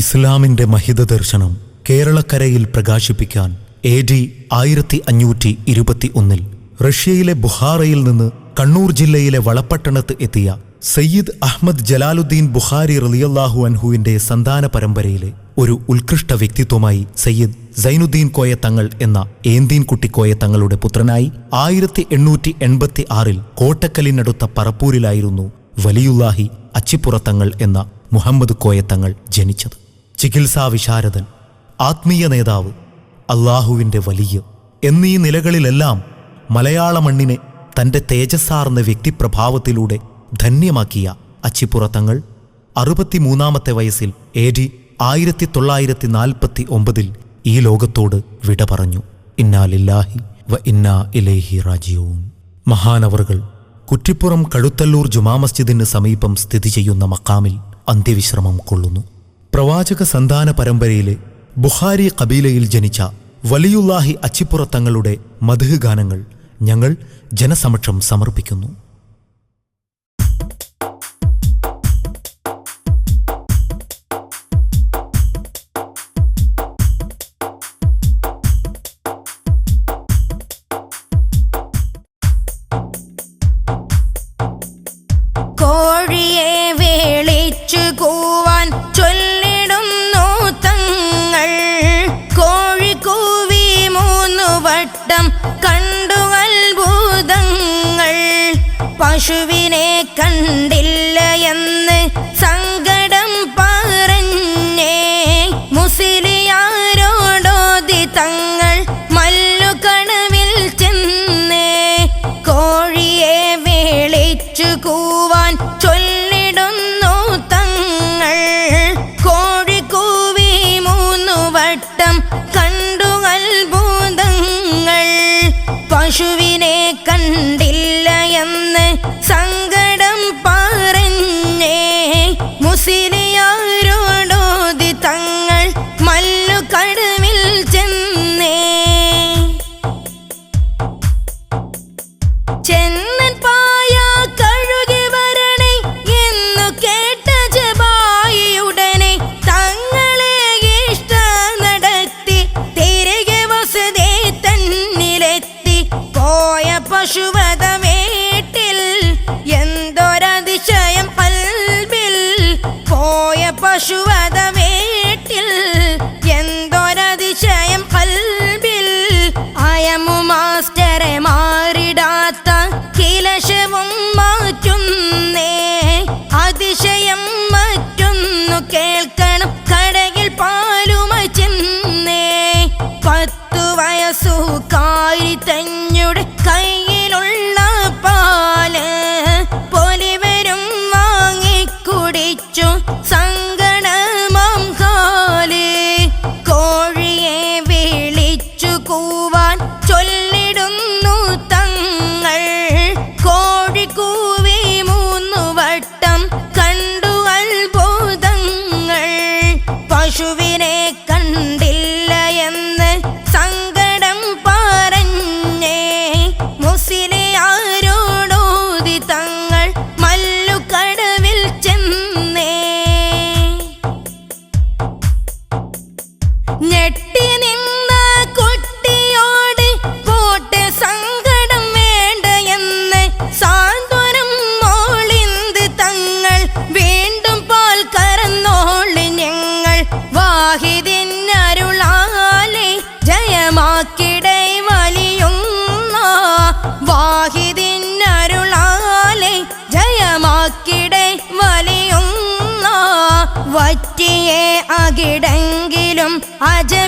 ഇസ്ലാമിന്റെ മഹിത ദർശനം കേരളക്കരയിൽ പ്രകാശിപ്പിക്കാൻ എ ഡി ആയിരത്തി അഞ്ഞൂറ്റി ഇരുപത്തി ഒന്നിൽ റഷ്യയിലെ ബുഹാറയിൽ നിന്ന് കണ്ണൂർ ജില്ലയിലെ വളപ്പട്ടണത്ത് എത്തിയ സയ്യിദ് അഹമ്മദ് ജലാലുദ്ദീൻ ബുഹാരി റലിയല്ലാഹു അൻഹുവിന്റെ സന്താന പരമ്പരയിലെ ഒരു ഉത്കൃഷ്ട വ്യക്തിത്വമായി സയ്യിദ് സൈനുദ്ദീൻ കോയ തങ്ങൾ എന്ന ഏന്തീൻ കുട്ടി കോയ തങ്ങളുടെ പുത്രനായി ആയിരത്തി എണ്ണൂറ്റി എൺപത്തി ആറിൽ കോട്ടക്കലിനടുത്ത പറപ്പൂരിലായിരുന്നു വലിയുല്ലാഹി അച്ചിപ്പുറത്തങ്ങൾ എന്ന മുഹമ്മദ് കോയത്തങ്ങൾ ജനിച്ചത്. ചികിത്സാ വിശാരദൻ ആത്മീയ നേതാവ് അള്ളാഹുവിന്റെ വലിയ എന്നീ നിലകളിലെല്ലാം മലയാള മണ്ണിനെ തന്റെ തേജസ്സാർന്ന വ്യക്തിപ്രഭാവത്തിലൂടെ ധന്യമാക്കിയ അച്ചിപ്പുറത്തങ്ങൾ. അറുപത്തിമൂന്നാമത്തെ വയസ്സിൽ എ ഡി ആയിരത്തി തൊള്ളായിരത്തി നാൽപ്പത്തി ഒമ്പതിൽ ഈ ലോകത്തോട് വിട പറഞ്ഞു. ഇന്നാലില്ലാഹി വ ഇന്നാ ഇലേഹി റാജിയൂൻ മഹാനവറുകൾ കുറ്റിപ്പുറം കഴുത്തല്ലൂർ ജുമാ മസ്ജിദിന് സമീപം സ്ഥിതി ചെയ്യുന്ന മക്കാമിൽ അന്ത്യവിശ്രമം കൊള്ളുന്നു. പ്രവാചക സന്താന പരമ്പരയിലെ ബുഹാരി കബീലയിൽ ജനിച്ച വലിയുല്ലാഹി അച്ചിപ്പുറത്തങ്ങളുടെ മധുഹ് ഗാനങ്ങൾ ഞങ്ങൾ ജനസമക്ഷം സമർപ്പിക്കുന്നു. കണ്ടു അത്ഭുതങ്ങൾ പശുവിനെ കണ്ടില്ല എന്ന് വറ്റിയെ അകിടെങ്കിലും അജബിന്റെ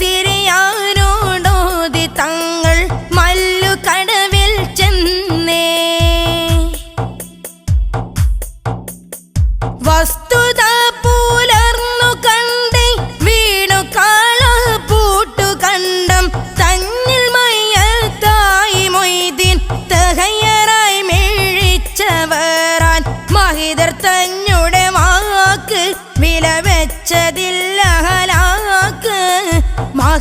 മുസിനിയാരോടോതി തങ്ങൾ മല്ലു ചെന്നേ. വസ്തുത പുലർന്നു കണ്ടേ വീണു കാള പൂട്ടു കണ്ടം. തന്നിൽ മയ്യത്തായി മൊയ്തീൻ തഹയറായി മഹിതർ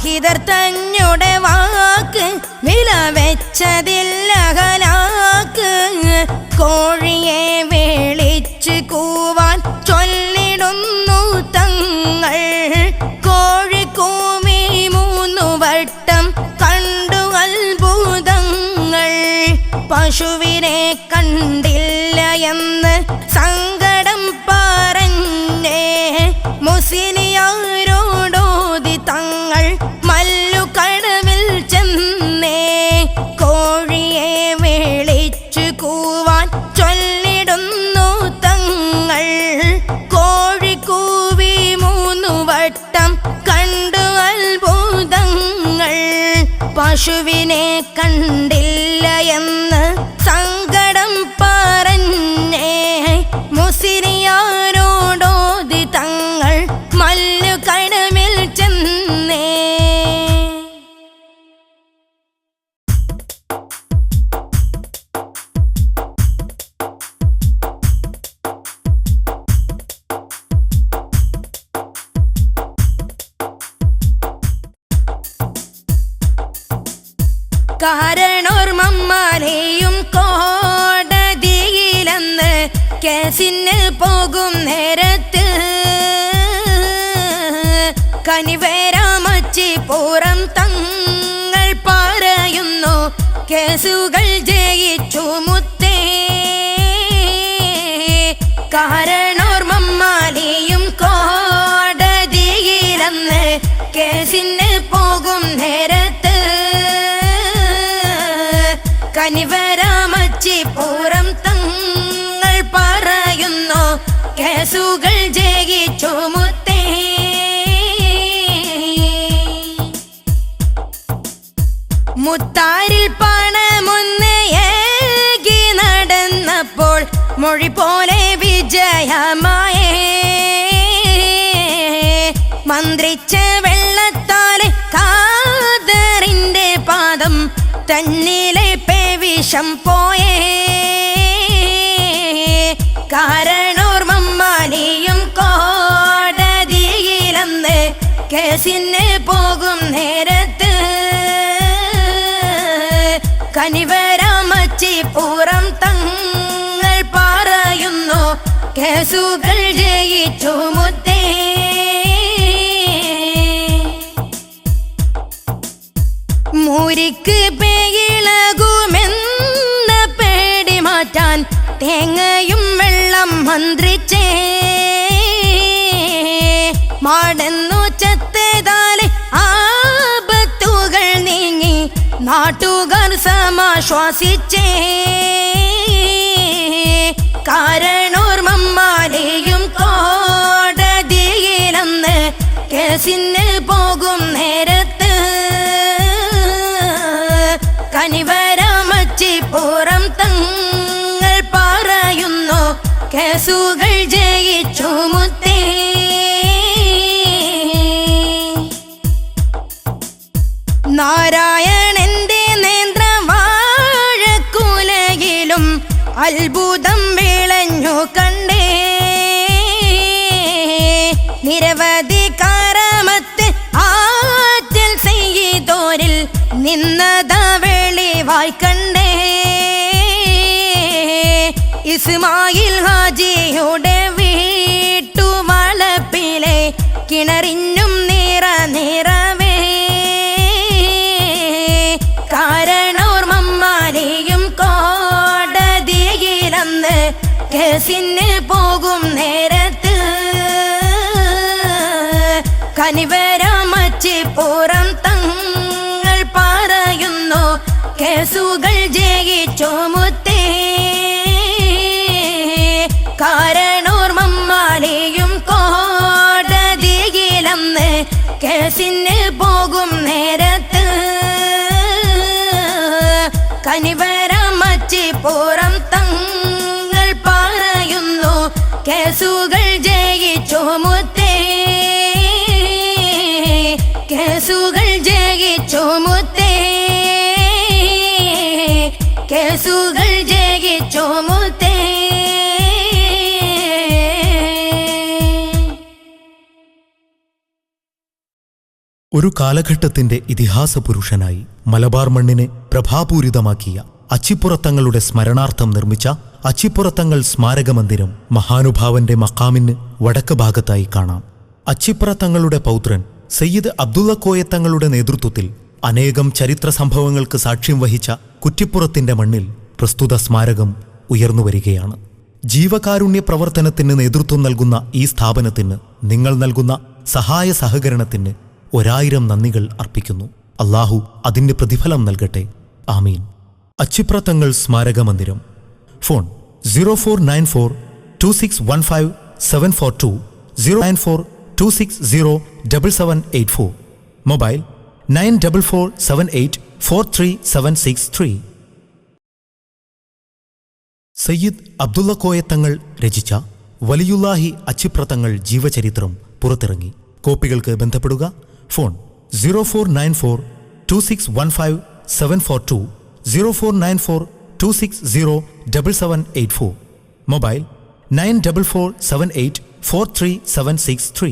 മഹിതർ തഞ്ഞുടെ വാക്ക് വില വെച്ചതില്ല ഹലാക്ക് കോഴിയെ വേളിച്ച് കൂവാൻ ചൊല്ലിടുന്നു തങ്ങൾ. കോഴി കൂവി മൂന്നു വട്ടം കണ്ടു അത്ഭുതങ്ങൾ. പശുവിനെ കണ്ടില്ല പശുവിനെ കണ്ടില്ല എന്ന് കാരണോർമ്മമാരെയും കോടതിയിലെന്ന് കേസിന് പോകും നേരത്ത്. കനിവേരാമച്ചി പൂറം തങ്ങൾ പറയുന്നു കേസുകൾ ജയിച്ചു. മുത്തേ കനിവരാമച്ചി പൂരം തങ്ങൾ പറയുന്നു. കേസുകൾ ജയിച്ചു മുത്തേ. മുത്താരിൽ പണമൊന്ന് ഏകി നടന്നപ്പോൾ മൊഴി പോലെ വിജയമായേ. മന്ത്രിച്ച വെള്ളത്താലെ കാതറിന്റെ പാദം തന്നിലെ പേവിഷം പോയേ. കാരണൂർ മമ്മാനിയും കോടതിയിലെന്ന് കേസിന് പോകും നേരത്ത്. കനിവരാമച്ചി പൂറം തങ്ങൾ പറയുന്നു. കേസുകൾ ജയിച്ചു മുത്തേ. മൂരിക്ക് പേയിളകുമെന്ന തേങ്ങയും വെള്ളം മന്ത്രിച്ചേ. മാടന്നു ചത്തേതാലെ ആപത്തുകൾ നീങ്ങി നാട്ടുകാർ സമാശ്വാസിച്ചേ. കാരണോർമ്മമാരെയും കോടതിയിലെന്ന് കേസിന് കേസുകൾ ജയിച്ചു മുത്തേ. നാരായണന്റെ നേന്ത്രവാഴക്കുലയിലും അത്ഭുതം വിളഞ്ഞു കണ്ടേ. നിരവധി കാരമത്ത് ആറ്റൽ ചെയ്തോരിൽ നിന്നത വെളിവായി കണ്ടേ. ഇസ്മായിൽ ഹാജിയുടെ വീട്ടുവളപ്പിലെ കിണറിഞ്ഞും നിറ നിറവേ കാരണൂർ മമ്മാലിയും കോടതിയിലന്ന് കേസിന് പോകും നേരത്ത് കനിവരമച്ചി പൂറം തങ്ങൾ പറയുന്നു കേസുകൾ ജയിച്ചോ മുത്തേ അനിവരമച്ചി പുറം തങ്ങൾ പറയുന്നു. കേസുകൾ ജയിച്ചു മുത്തേ. ഒരു കാലഘട്ടത്തിന്റെ ഇതിഹാസ പുരുഷനായി മലബാർ മണ്ണിനെ പ്രഭാപൂരിതമാക്കിയ അച്ചിപ്പുറത്തങ്ങളുടെ സ്മരണാർത്ഥം നിർമ്മിച്ച അച്ചിപ്പുറത്തങ്ങൾ സ്മാരകമന്ദിരം മഹാനുഭാവന്റെ മക്കാമിന് വടക്ക് ഭാഗത്തായി കാണാം. അച്ചിപ്പുറത്തങ്ങളുടെ പൗത്രൻ സയ്യിദ് അബ്ദുള്ള കോയത്തങ്ങളുടെ നേതൃത്വത്തിൽ അനേകം ചരിത്ര സംഭവങ്ങൾക്ക് സാക്ഷ്യം വഹിച്ച കുറ്റിപ്പുറത്തിന്റെ മണ്ണിൽ പ്രസ്തുത സ്മാരകം ഉയർന്നുവരികയാണ് ജീവകാരുണ്യ പ്രവർത്തനത്തിന് നേതൃത്വം നൽകുന്ന ഈ സ്ഥാപനത്തിന് നിങ്ങൾ നൽകുന്ന സഹായ സഹകരണത്തിന് ഒരായിരം നന്ദികൾ അർപ്പിക്കുന്നു. അള്ളാഹു അതിന്റെ പ്രതിഫലം നൽകട്ടെ. ആമീൻ. അച്ചിപ്രത്തങ്ങൾ സ്മാരക മന്ദിരം. Phone zero four nine four two six one five seven four two zero nine four two six zero double seven eight four. Mobile nine double four seven eight four three seven six three. Sayyid Abdulla Koyathangal രചിച്ച വലിയുല്ലാഹി അച്ചിപ്രതങ്ങൾ ജീവചരിത്രം പുറത്തിറങ്ങി. കോപ്പികൾക്ക് ബന്ധപ്പെടുക phone zero four nine four two six one five seven four two zero four nine four two six zero double seven eight four mobile nine double four seven eight four three seven six three